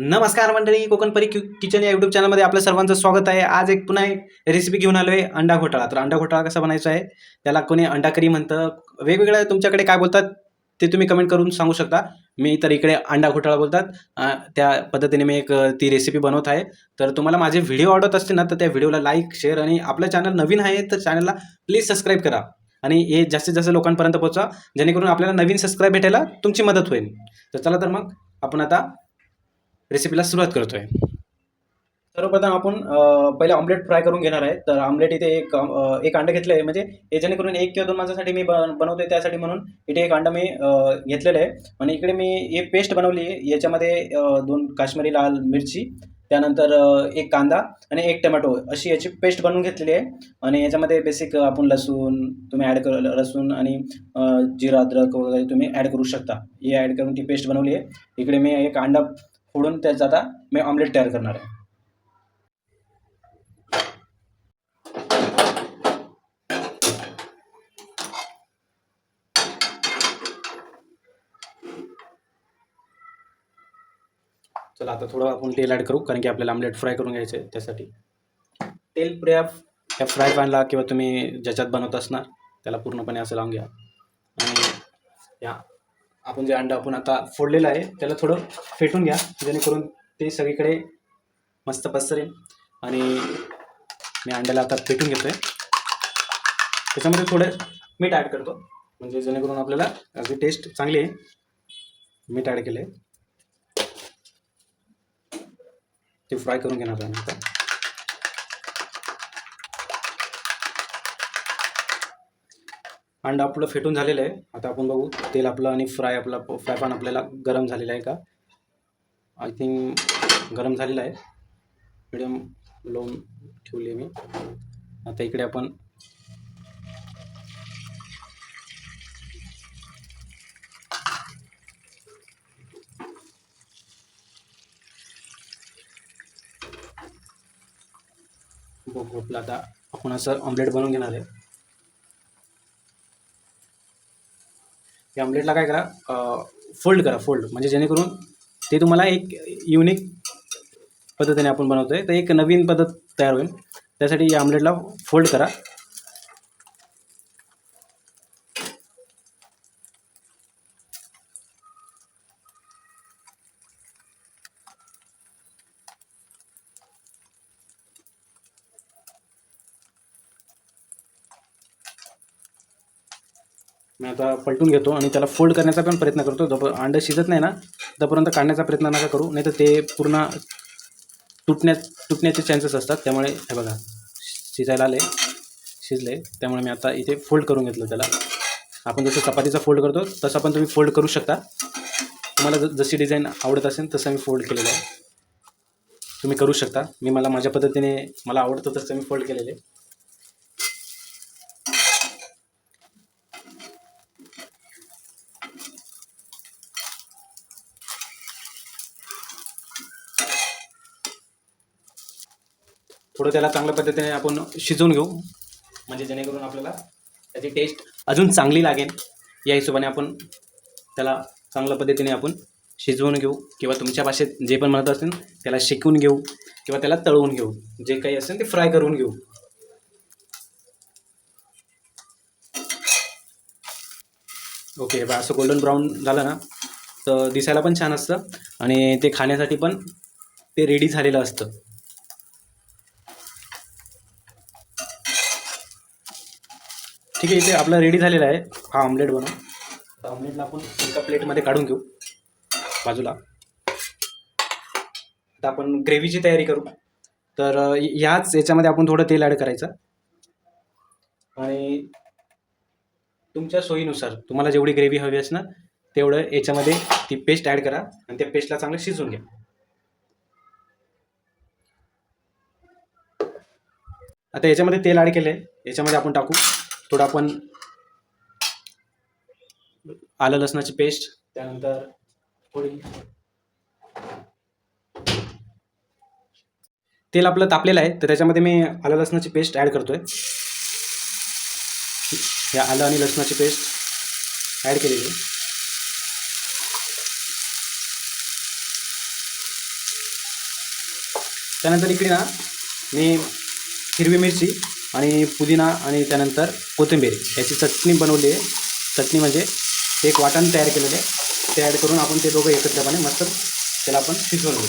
नमस्कार मंडळी कोकणपरी परी किचन या युट्यूब चॅनलमध्ये आपल्या सर्वांचं स्वागत आहे. आज एक पुन्हा एक रेसिपी घेऊन आलो आहे अंडा घोटाळा. तर अंडा घोटाळा कसा बनायचा आहे त्याला कोणी अंडा करी म्हणतं. वेगवेगळ्या तुमच्याकडे काय बोलतात ते तुम्ही कमेंट करून सांगू शकता. मी तर इकडे अंडा घोटाळा बोलतात. त्या पद्धतीने मी एक ती रेसिपी बनवत आहे. तर तुम्हाला माझे व्हिडिओ आवडत असते ना तर त्या व्हिडिओला लाईक शेअर आणि आपलं चॅनल नवीन आहे तर चॅनलला प्लीज सबस्क्राईब करा. आणि हे जास्तीत जास्त लोकांपर्यंत पोहोचा जेणेकरून आपल्याला नवीन सबस्क्राईब भेटायला तुमची मदत होईल. तर चला तर मग आपण आता रेसिपीला सुरुवात करतोय. सर्वप्रथम आपण पहिले ऑमलेट फ्राय करून घेणार आहे. तर ऑमलेट इथे एक एक अंडं घेतलं आहे. म्हणजे हे जेणेकरून एक किंवा दोन माणसासाठी मी बन बनवतोय त्यासाठी म्हणून इथे एक अंडं मी घेतलेलं आहे. आणि इकडे मी हे पेस्ट बनवली आहे. याच्यामध्ये दोन काश्मीरी लाल मिरची त्यानंतर एक कांदा आणि एक टमॅटो अशी याची पेस्ट बनवून घेतलेली आहे. आणि याच्यामध्ये बेसिक आपण लसूण तुम्ही ॲड कर लसूण आणि जिरा अद्रक वगैरे तुम्ही ॲड करू शकता. हे ॲड करून ती पेस्ट बनवली आहे. इकडे मी एक अंडा फोडून त्याचा आता मी ऑमलेट तयार करणार आहे. चला आता थोडं आपण तेल ॲड करू कारण की आपल्याला आमलेट फ्राय करून घ्यायचं आहे त्यासाठी. तेल पुऱ्या या फ्राय पॅनला किंवा तुम्ही ज्याच्यात बनवत असणार त्याला पूर्णपणे असं लावून घ्या. आणि या. आपण जे अंडं आपण आता फोडलेलं आहे त्याला थोडं फेटून घ्या जेणेकरून ते सगळीकडे मस्त पसरेल. आणि मी अंड्याला आता फेटून घेतो आहे त्याच्यामध्ये थोडं मीठ ॲड करतो. म्हणजे जेणेकरून आपल्याला अगदी टेस्ट चांगली आहे. मीठ ॲड केलं आहे ते फ्राय करून घेणार आहे आता अंडा आपलं फेटून झालेलं आहे. आता आपण बघू तेल आपलं आणि फ्राय आपला फ्राय पॅन आपल्याला गरम झालेला आहे का? आय थिंक गरम झालेला आहे. मिडियम लो ठेवली आहे मी. आता इकडे आपण बघू आपलं आता आपण असं ऑमलेट बनवून घेणार आहे. या ऑमलेटला काय करा फोल्ड करा फोल्ड म्हणजे जेणेकरून ते तुम्हाला एक युनिक पद्धतीने आपण बनवतो आहे तर एक नवीन पद्धत तयार होईल. त्यासाठी या ऑमलेटला फोल्ड करा. मी आता पलटून घेतो आणि त्याला फोल्ड करण्याचा पण प्रयत्न करतो. जप अंडं शिजत नाही ना तोपर्यंत काढण्याचा प्रयत्न नका करू. नाही तर ते पूर्ण तुटण्या तुटण्याचे चान्सेस असतात. त्यामुळे हे बघा शिजायला आले शिजले. त्यामुळे मी आता इथे फोल्ड करून घेतलं त्याला. आपण जसं चपातीचा फोल्ड करतो तसं पण तुम्ही फोल्ड करू शकता. तुम्हाला ज जशी डिझाईन आवडत असेल तसं मी फोल्ड केलेलं आहे. तुम्ही करू शकता. मी मला माझ्या पद्धतीने मला आवडतं तसं मी फोल्ड केलेलं थोडं त्याला चांगल्या पद्धतीने आपण शिजवून घेऊ. म्हणजे जेणेकरून आपल्याला त्याची टेस्ट अजून चांगली लागेल. या हिशोबाने आपण त्याला चांगल्या पद्धतीने आपण शिजवून घेऊ किंवा तुमच्या भाषेत जे पण म्हणत असेल त्याला शिकवून घेऊ किंवा त्याला तळवून घेऊ. जे काही असेल ते फ्राय करून घेऊ. ओके बा असं गोल्डन ब्राऊन झालं ना तर दिसायला पण छान असतं आणि ते खाण्यासाठी पण ते रेडी झालेलं असतं. ठीक आहे इथे आपला रेडी झालेला आहे. हा ऑमलेट बनव. ऑमलेटला आपण एका प्लेटमध्ये काढून घेऊ. बाजूला. आता आपण ग्रेव्हीची तयारी करू. तर याच ह्याच याच्यामध्ये आपण थोडं तेल ॲड करायचं. आणि तुमच्या सोयीनुसार तुम्हाला जेवढी ग्रेव्ही हवी असणार तेवढं याच्यामध्ये ती पेस्ट ॲड करा आणि त्या पेस्टला चांगलं शिजवून घ्या. आता याच्यामध्ये तेल ॲड केलं आहे याच्यामध्ये आपण टाकू. थोडं आपण आलं लसणाची पेस्ट त्यानंतर थोडी तेल आपलं तापलेलं आहे तर त्याच्यामध्ये मी आलं लसणाची पेस्ट ॲड करतोय या आलं आणि लसणाची पेस्ट ॲड केलेली आहे. त्यानंतर इकडे ना मी हिरवी मिरची आणि पुदिना आणि त्यानंतर कोथिंबीर याची चटणी बनवली आहे. चटणी म्हणजे एक वाटण तयार केलेलं आहे. ते ॲड करून आपण ते दोघं एकत्रपणे मस्त त्याला आपण शिजवून घेऊ.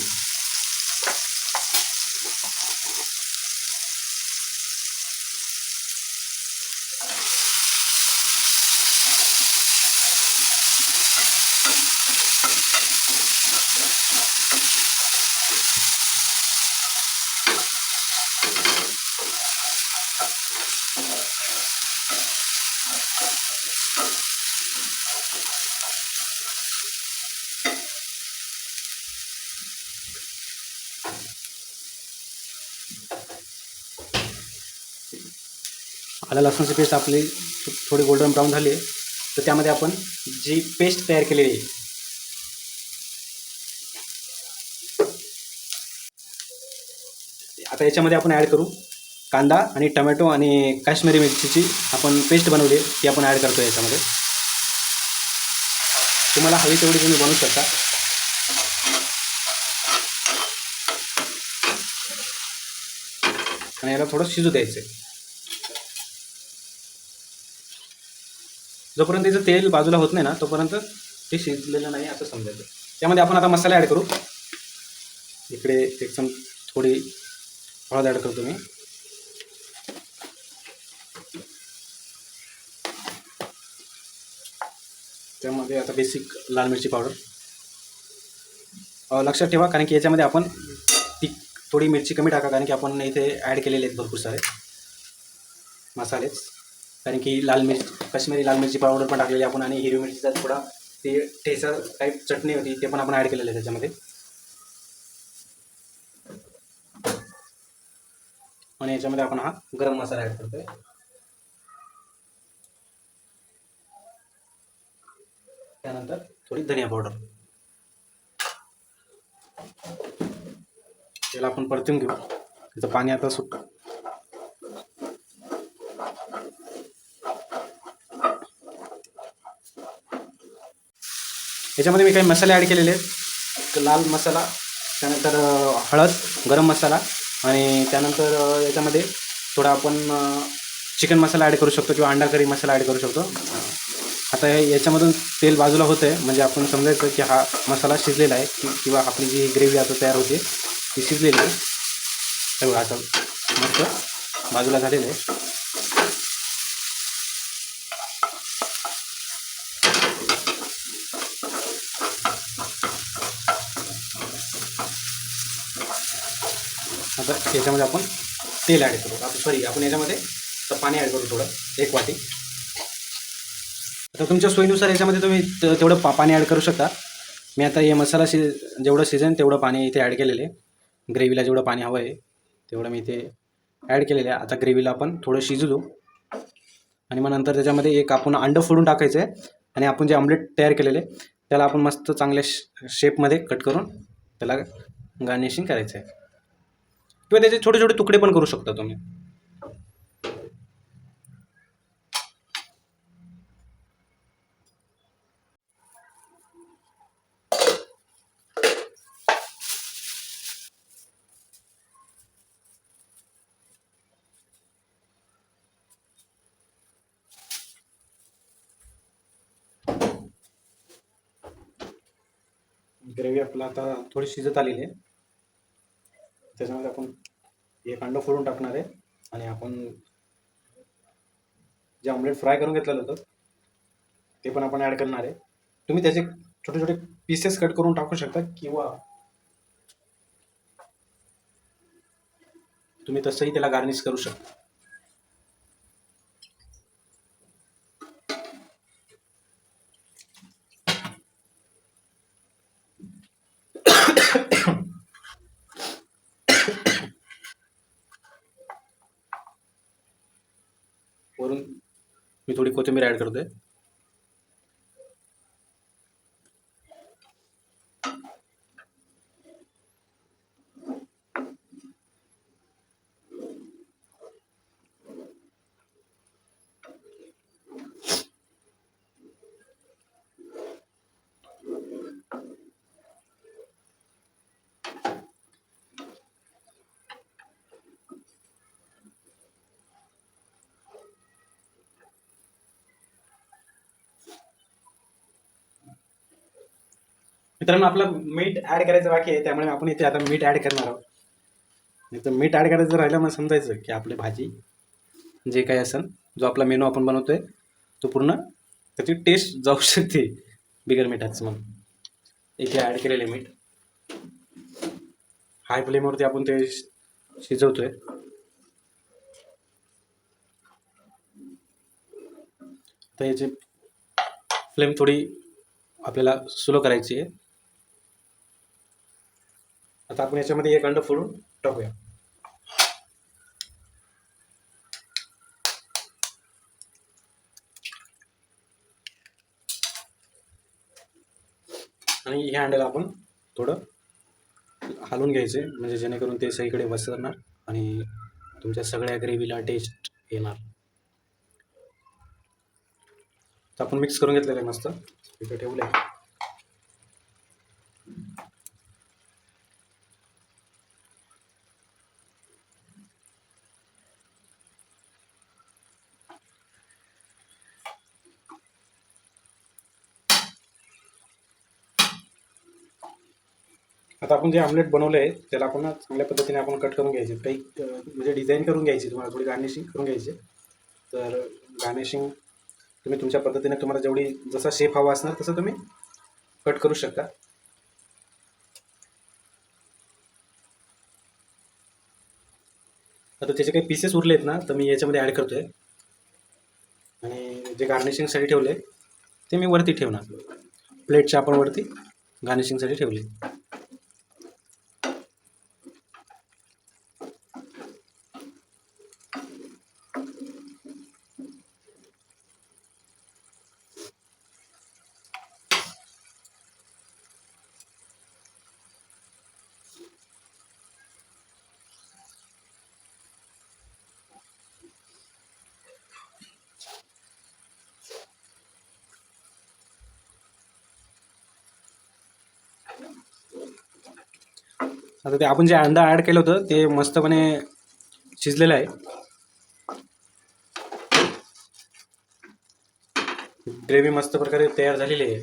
आलं लसूणची पेस्ट आपली थोडी गोल्डन ब्राऊन झाली आहे. तर त्यामध्ये आपण जी पेस्ट तयार केलेली आहे आता याच्यामध्ये आपण ॲड करू. कांदा आणि टमॅटो आणि काश्मीरी मिरचीची आपण पेस्ट बनवली आहे ती आपण ॲड करतो याच्यामध्ये. तुम्हाला हवी तेवढी तुम्ही बनवू शकता. आणि याला थोडं शिजू द्यायचं आहे जोपर्यंत तिचं तेल बाजूला होत नाही ना तोपर्यंत ते शिजलेलं नाही असं समजायचं. त्यामध्ये आपण आता मसाला ॲड करू. इकडे एक थोडी हळद ॲड करतो मी. त्यामध्ये आता बेसिक लाल मिरची पावडर लक्षात ठेवा कारण की याच्यामध्ये आपण ती थोडी मिरची कमी टाका कारण की आपण इथे ॲड केलेले आहेत भरपूर सारे मसालेच. कारण की लाल मिरची काश्मीरी लाल मिरची पावडर पण टाकलेली आपण आणि हिरवी मिरचीचा थोडा ते ठेचा टाईप चटणी होती ते पण आपण ॲड केलेलं आहे त्याच्यामध्ये. आणि याच्यामध्ये आपण हा गरम मसाला ॲड करतो आहे थोडी धनिया पावडर त्याला आपण परतून घेऊ. त्याचं पाणी आता सुट याच्यामध्ये मी काही मसाले ॲड केलेले आहेत. लाल मसाला त्यानंतर हळद गरम मसाला आणि त्यानंतर याच्यामध्ये थोडा आपण चिकन मसाला ॲड करू शकतो किंवा अंडा करी मसाला ॲड करू शकतो. आता याच्यामधून तेल बाजूला होतं आहे म्हणजे आपण समजायचं की हा मसाला शिजलेला आहे कि किंवा आपली जी ग्रेव्ही आता तयार होते ती शिजलेली आहे. हे बघा असं मस्त बाजूला झालेलं आहे. आता याच्यामध्ये आपण तेल ॲड करू. आता सॉरी आपण याच्यामध्ये तर पाणी ॲड करू थोडं एक वाटी. तर तुमच्या सोयीनुसार याच्यामध्ये तुम्ही तेवढं पा पाणी ॲड करू शकता. मी आता हे मसाला शि जेवढं शिजेन तेवढं पाणी इथे ॲड केलेलं आहे. ग्रेव्हीला जेवढं पाणी हवं आहे तेवढं मी इथे ॲड केलेलं आहे. आता ग्रेव्हीला आपण थोडं शिजू देऊ. आणि मग नंतर त्याच्यामध्ये एक आपण अंडं फोडून टाकायचं आहे. आणि आपण जे ऑमलेट तयार केलेले त्याला आपण मस्त चांगल्या शेपमध्ये कट करून त्याला गार्निशिंग करायचं आहे. किंवा त्याचे छोटे छोटे तुकडे पण करू शकता तुम्ही. ग्रेव्ही आपला आता थोडी शिजत आलेली आहे. त्याच्यामध्ये आपण एक अंडं फोडून टाकणार आहे आणि आपण जे ऑमलेट फ्राय करून घेतलेलं होतं ते पण आपण ॲड करणार आहे. तुम्ही त्याचे छोटे छोटे पीसेस कट करून टाकू शकता किंवा तुम्ही तसंही त्याला गार्निश करू शकता वरून मी थोडी कोथिंबीर ॲड करतोय. मित्रांनो आपलं मीठ ॲड करायचं बाकी आहे त्यामुळे आपण इथे आता मीठ ॲड करणार आहोत. नाही तर मीठ ॲड करायचं राहिलं मग समजायचं की आपली भाजी जे काही असेल जो आपला मेनू आपण बनवतोय तो पूर्ण त्याची टेस्ट जाऊ शकते बिगर मिठाचं म्हणून. इथे ॲड केलेले मीठ. हाय फ्लेमवरती आपण ते शि- शिजवतोय. तर याची फ्लेम थोडी आपल्याला स्लो करायची आहे. आता आपण याच्यामध्ये एक अंड फोडून टाकूया. आणि ह्या अंड्याला आपण थोडं हलवून घ्यायचे म्हणजे जेणेकरून ते सगळीकडे बसणार आणि तुमच्या सगळ्या ग्रेव्हीला टेस्ट येणार. तर आपण मिक्स करून घेतलेलं आहे मस्त. इथे ठेवलं आहे आता आपण जे आमलेट बनवलं आहे त्याला आपण चांगल्या पद्धतीने आपण कट करून घ्यायचे. काही म्हणजे डिझाईन करून घ्यायची तुम्हाला थोडी गार्निशिंग करून घ्यायची. तर गार्निशिंग तुम्ही तुमच्या पद्धतीने तुम्हाला जेवढी जसा शेप हवा असणार तसं तुम्ही कट करू शकता. आता त्याचे काही पीसेस उरले आहेत ना तर मी याच्यामध्ये ॲड करतो आहे आणि जे गार्निशिंगसाठी ठेवले ते मी वरती ठेवणार. प्लेटच्या आपण वरती गार्निशिंगसाठी ठेवले. आता ते आपण जे अंडा ॲड केलं होतं ते मस्तपणे शिजलेलं आहे. ग्रेव्ही मस्त प्रकारे तयार झालेली आहे.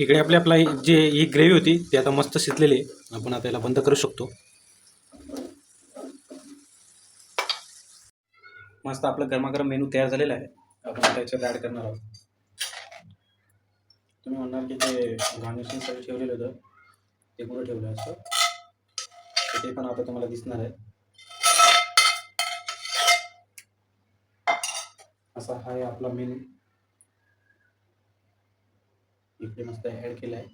इकडे आपली आपला जे ही ग्रेव्ही होती ती आता मस्त शिजलेली आहे. आपण आता याला बंद करू शकतो. मस्त आपलं गरमागरम मेनू तयार झालेला आहे. आपण त्याच्यात ॲड करणार आहोत. तुम्ही म्हणणार की ते गार्निशिंगसाठी ठेवलेलं होतं. ते कुठं ठेवलं असतं? ते पण आता तुम्हाला दिसणार आहे. असा हा आहे आपला मेनू. इकडे मस्त ॲड केलं आहे.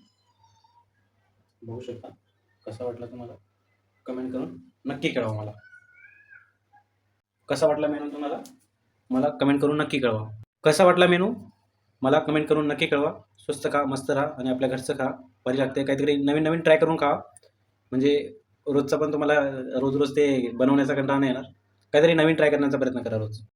बघू शकता. कसा वाटला तुम्हाला? कमेंट करून नक्की कळवा मला. कसा वाटला मेनू तुम्हाला? मला कमेंट करून नक्की कळवा. कसा वाटला मेनू मला कमेंट करून नक्की कळवा. स्वस्त खा मस्त राहा आणि आपल्या घरचं खा. बरी लागते. काहीतरी नवीन नवीन ट्राय करून खा म्हणजे रोजचा पण तुम्हाला रोज रोज ते बनवण्याचा कंटाळा नाही येणार. काहीतरी नवीन ट्राय करण्याचा प्रयत्न करा रोज.